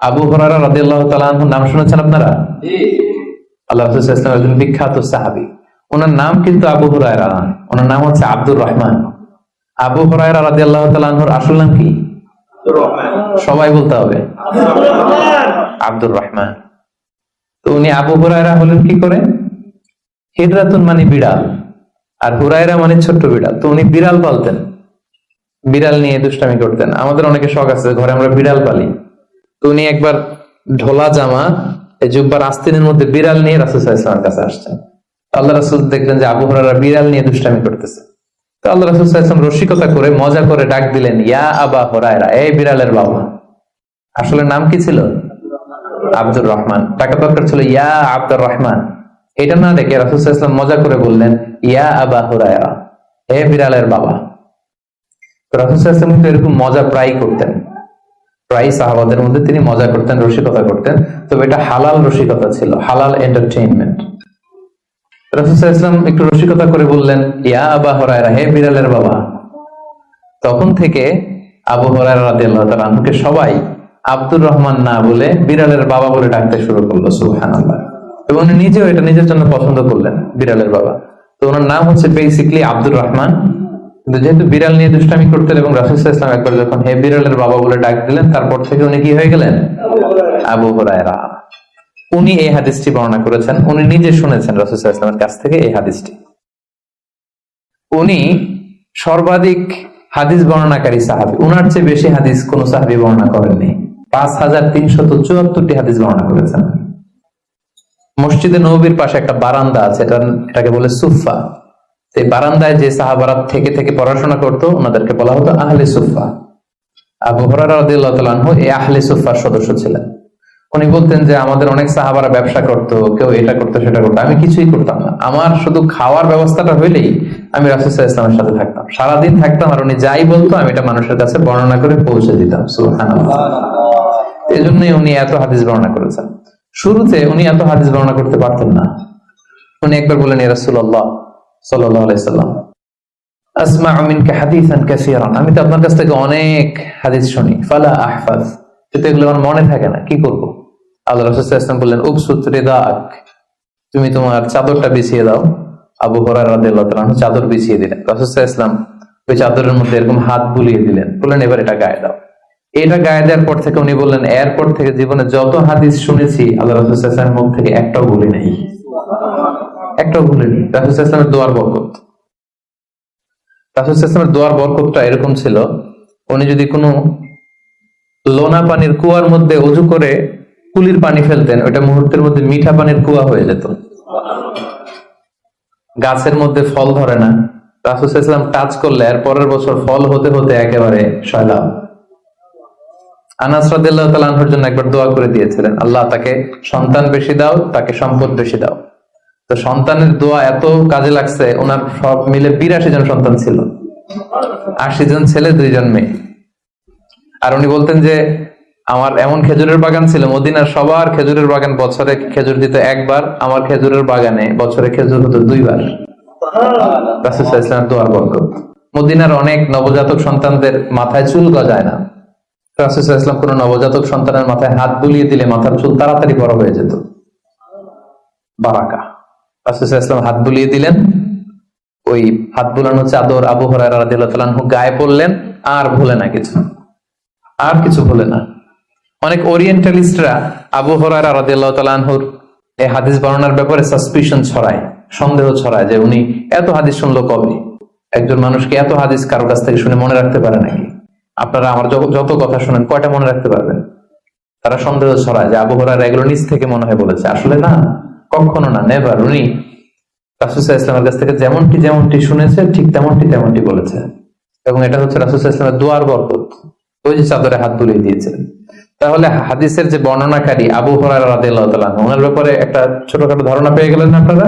আবু হরারা রাদিয়াল্লাহু তাআলা আনহুর নাম শুনেছেন আপনারা? আল্লাহ রাসূল সাল্লাল্লাহু আলাইহি একজন বিখ্যাত সাহাবী। ওনার নাম কিন্তু আবু হুরায়রা। ওনার নাম হচ্ছে আব্দুর রহমান। আবু হুরায়রা রাদিয়াল্লাহু তাআলা আনহুর আসল নাম কি? সবাই বলতে হবে। আব্দুর রহমান। তো উনি আবু হুরায়রা হলেন কি করে? হিজরাতুন মানে বিড়াল। আর হুরায়রা মানে ছোট্ট বিড়াল। তো উনি বিড়াল পালতেন। বিড়াল নিয়ে দুষ্টামি করতেন। আমাদের অনেকে শখ আছে ঘরে আমরা বিড়াল পালি। উনি একবার ঢোলা জামা জুব্বার আস্তিনের মধ্যে বিড়াল নিয়ে রাসুল ইসলামের কাছে আসছেন। আল্লাহ রাসুল দেখলেন যে আবু হরারা বিড়াল নিয়ে দুষ্টামি করতেছে। তো আল্লাহ রাসুল ইসলাম রসিকতা করে, মজা করে ডাক দিলেন, ইয়া আবা হরায়রা, এই বিড়ালের বাবা। আসলে নাম কি ছিল? আব্দুর রহমান। টাকা দরকার ছিল, ইয়া আব্দুর রহমান। এটা না দেখে রাসুল ইসলাম মজা করে বললেন, ইয়া আবা হুরায়রা হে বিড়ালের বাবা। রাসুল ইসলাম কিন্তু এরকম মজা প্রায় করতেন। প্রায় সাহাবাদের মধ্যে তিনি মজা করতেন, রসিকতা করতেন। তবে এটা হালাল রসিকতা ছিল, হালাল এন্টারটেইনমেন্ট একটু রসিকতা করে বললেন, ইয়া আবা হে বিড়ালের বাবা। তখন থেকে আবু হরায়রা সবাই আব্দুর রহমান না বলে বিড়ালের বাবা বলে ডাকতে শুরু করল এবং উনি নিজেও এটা নিজের জন্য পছন্দ করলেন, বিড়ালের বাবা। তো ওনার নাম হচ্ছে বেসিকলি আব্দুর রহমান। কিন্তু যেহেতু বিড়াল নিয়ে দুষ্টামি করতেন এবং রাসুল ইসলাম একবার যখন হে বিড়ালের বাবা বলে ডাক দিলেন তারপর থেকে উনি কি হয়ে গেলেন? আবু হরায়রা। উনি এই হাদিসটি বর্ণনা করেছেন উনি নিজে শুনেছেন রাসুল ইসলামের কাছ থেকে এই হাদিসটি। উনি সর্বাধিক হাদিস বর্ণনাকারী সাহাবি। উনার চেয়ে বেশি হাদিস কোন সাহাবি বর্ণনা করেননি। পাঁচ হাজার তিনশত চুয়াত্তরটি হাদিস বর্ণনা করেছেন। মসজিদে নবীর পাশে একটা বারান্দা আছে এটা এটাকে বলে সুফা সেই বারান্দায় যে সাহাবারা থেকে থেকে পড়াশোনা করতো, ওনাদেরকে বলা হতো আহলে সুফা আবু হরারা রাদিয়াল্লাহু তাআলা আনহু এই আহলে সুফার সদস্য ছিলেন। উনি বলতেন যে, আমাদের অনেক সাহাবারা ব্যবসা করতো, কেউ এটা করতো, সেটা করতো। আমি কিছুই করতাম না। আমার শুধু খাওয়ার ব্যবস্থাটা হইলেই আমি রাসুসাহ ইসলামের সাথে থাকতাম। সারাদিন থাকতাম আর উনি যাই বলতো, আমি এটা মানুষের কাছে বর্ণনা করে পৌঁছে দিতাম। সুবহানাল্লাহ। এই জন্যই উনি এত হাদিস বর্ণনা করেছেন। শুরুতে উনি এত হাদিস বর্ণনা করতে পারতেন না। উনি একবার বলেন রাসুল্লাহ আমি তো আপনার কাছ থেকে অনেক হাদিস শুনি। ফালা আহফাজ। এগুলো আমার মনে থাকে না। কি আল্লাহ বললেন রিদাক তুমি তোমার চাদরটা বিছিয়ে দাও। আবু হরার চাদর বিছিয়ে দিলেন। ইসলাম ওই চাদরের মধ্যে এরকম হাত বুলিয়ে দিলেন। বললেন, এবার এটা গায়ে দাও। এটা গায়ে দেওয়ার পর থেকে উনি বললেন, এরপর থেকে জীবনে যত হাদিস শুনেছি, আল্লাহ রাসূল ইসলামের মুখ থেকে একটাও ভুলি নাই। একটাও ভুলিনি রাসূল ইসলামের দোয়ার বরকত। রাসূল ইসলামের দোয়ার বরকতটা এরকম ছিল, উনি যদি কোনো লোনা পানির কুয়ার মধ্যে উজু করে কুলির পানি ফেলতেন ওটা মুহূর্তের মধ্যে মিঠা পানির কুয়া হয়ে যেত। গাছের মধ্যে ফল ধরে না। রাসুল ইসলাম টাচ করলে আর পরের বছর ফল হতে হতে একেবারে সয়লাভ আনাস জন্য একবার দোয়া করে দিয়েছিলেন, আল্লাহ তাকে সন্তান বেশি দাও, তাকে সম্পদ বেশি দাও। তো সন্তানের দোয়া এত কাজে লাগছে, ওনার সব মিলে বিরাশি জন সন্তান ছিল। আশি জন ছেলে দুইজন মেয়ে। আর উনি বলতেন যে, আমার এমন খেজুরের বাগান ছিল, মদিনার সবার খেজুরের বাগান বছরে খেজুর দিত একবার, আমার খেজুরের বাগানে বছরে খেজুর হতো দুইবার। দোয়ার বরকত। মদিনার অনেক নবজাতক সন্তানদের মাথায় চুল গজায় না। রাসুসাহ ইসলাম কোন নবজাতক সন্তানের মাথায় হাত বুলিয়ে দিলে মাথার চুল তাড়াতাড়ি বড় হয়ে যেত। বারাকা। রাসুসাহ হাত বুলিয়ে দিলেন। ওই হাত বুলানো চাদর আবু হরাই গায়ে পড়লেন, আর ভুলে না কিছু। আর কিছু ভুলে না। অনেক ওরিয়েন্টালিস্টরা আবু রাদিয়াল্লাহু এই হাদিস বর্ণনার ব্যাপারে সাসপিশন ছড়ায়, সন্দেহ ছড়ায় যে উনি এত হাদিস শুনলো কবে? একজন মানুষকে এত হাদিস কারও কাছ থেকে শুনে মনে রাখতে পারে নাকি? আপনারা আমার যত- যত কথা শুনেন, কয়টা মনে রাখতে পারবেন? তারা সন্দেহ ছড়ায় যে আবু হরারা এগুলো নিজ থেকে মনে হয় বলেছে। আসলে না, কখনো না নেভার উনি রাসুসাহ ইসলামের কাছ থেকে যেমনটি যেমনটি শুনেছে, ঠিক তেমনটি তেমনটি বলেছে। এবং এটা হচ্ছে রাসুসা ইসলামের দোয়ার বরকত। ওই যে চাদরে হাত বুলিয়ে দিয়েছিলেন তাহলে হাদিসের যে বর্ণনাকারী আবু হরার রাদ ওনার ব্যাপারে একটা ছোটখাটো ধারণা পেয়ে গেলেন আপনারা?